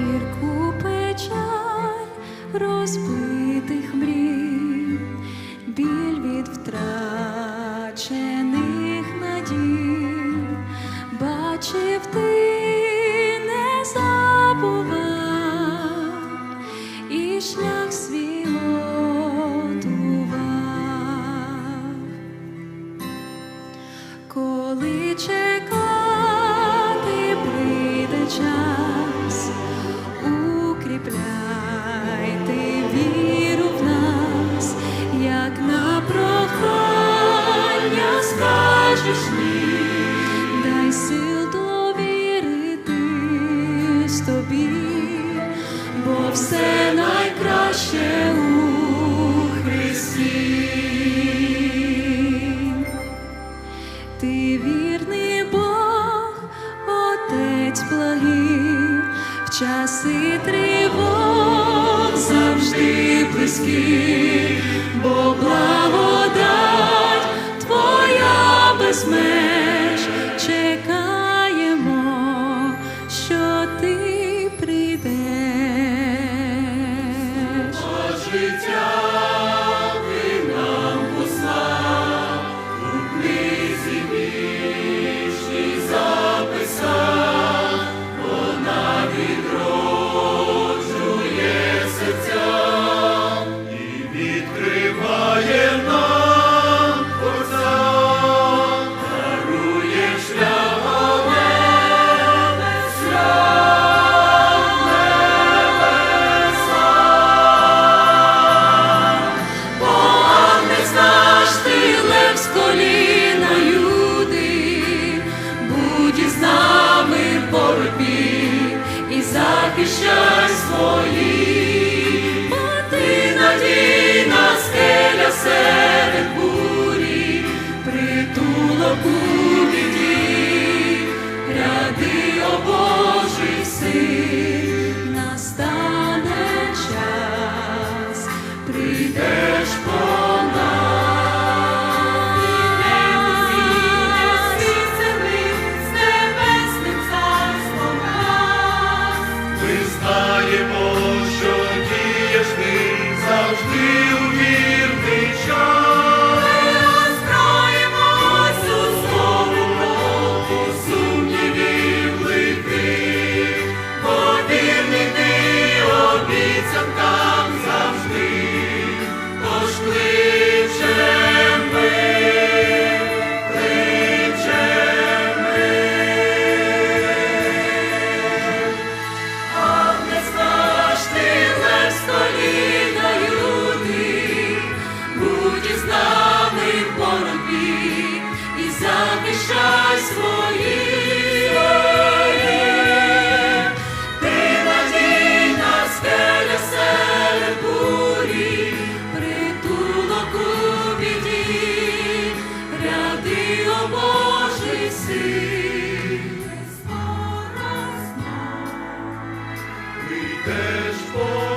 гірку печаль розбитих. все найкраще у Христі. Ти вірний Бог, Отець благий, в часи тривог завжди близький, бо благодать твоя безмежна. Hallelujah. loucura. Божий син, Христос